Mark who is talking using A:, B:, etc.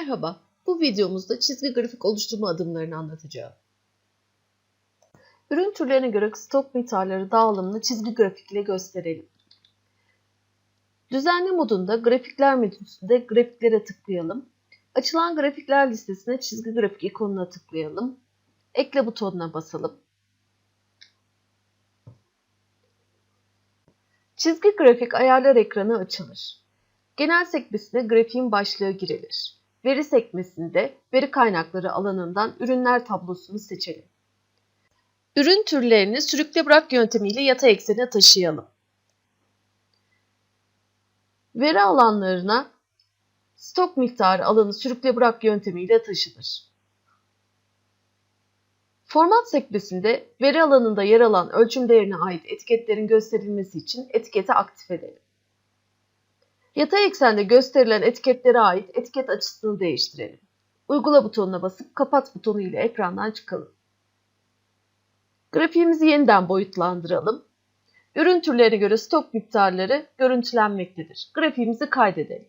A: Merhaba, bu videomuzda çizgi grafik oluşturma adımlarını anlatacağım. Ürün türlerine göre stok miktarları dağılımını çizgi grafik ile gösterelim. Düzenle modunda grafikler menüsünde grafiklere tıklayalım. Açılan grafikler listesine çizgi grafik ikonuna tıklayalım. Ekle butonuna basalım. Çizgi grafik ayarlar ekranı açılır. Genel sekmesine grafiğin başlığı girilir. Veri sekmesinde veri kaynakları alanından ürünler tablosunu seçelim. Ürün türlerini sürükle bırak yöntemiyle yatay eksene taşıyalım. Veri alanlarına stok miktarı alanı sürükle bırak yöntemiyle taşınır. Format sekmesinde veri alanında yer alan ölçüm değerine ait etiketlerin gösterilmesi için etiketi aktif edelim. Yatay eksende gösterilen etiketlere ait etiket açısını değiştirelim. Uygula butonuna basıp kapat butonu ile ekrandan çıkalım. Grafiğimizi yeniden boyutlandıralım. Ürün türlerine göre stok miktarları görüntülenmektedir. Grafiğimizi kaydedelim.